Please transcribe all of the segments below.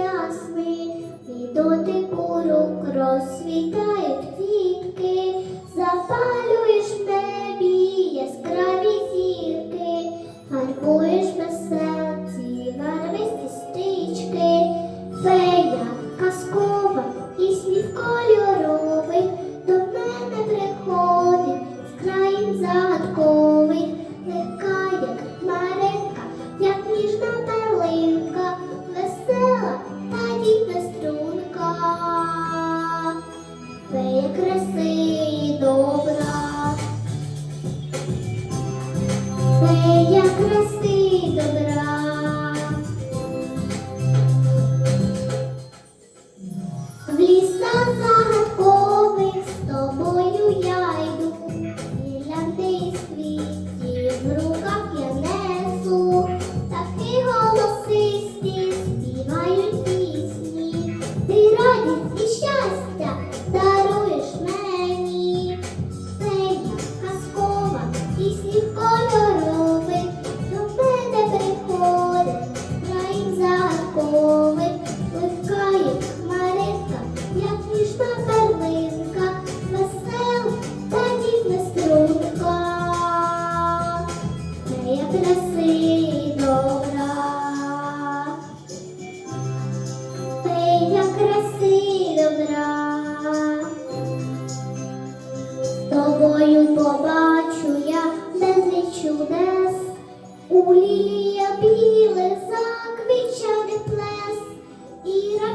ясний, і дотику рук розсвітає. Христи.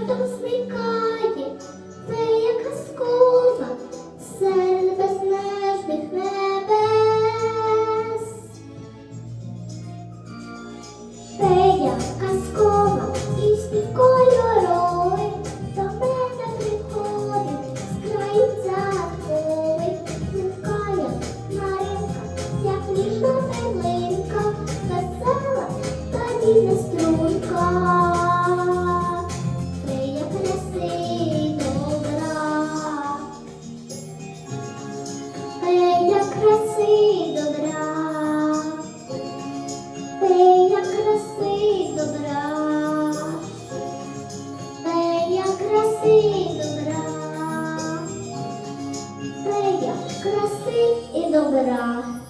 раптом зникає, фея казкова серед безмежних небес. Фея казкова пісні кольорові, до приходить, з краю заголи, Зникає маринка, як ніжна пилинка, весела та дійна струнка. краси і добра, це я краси і добра.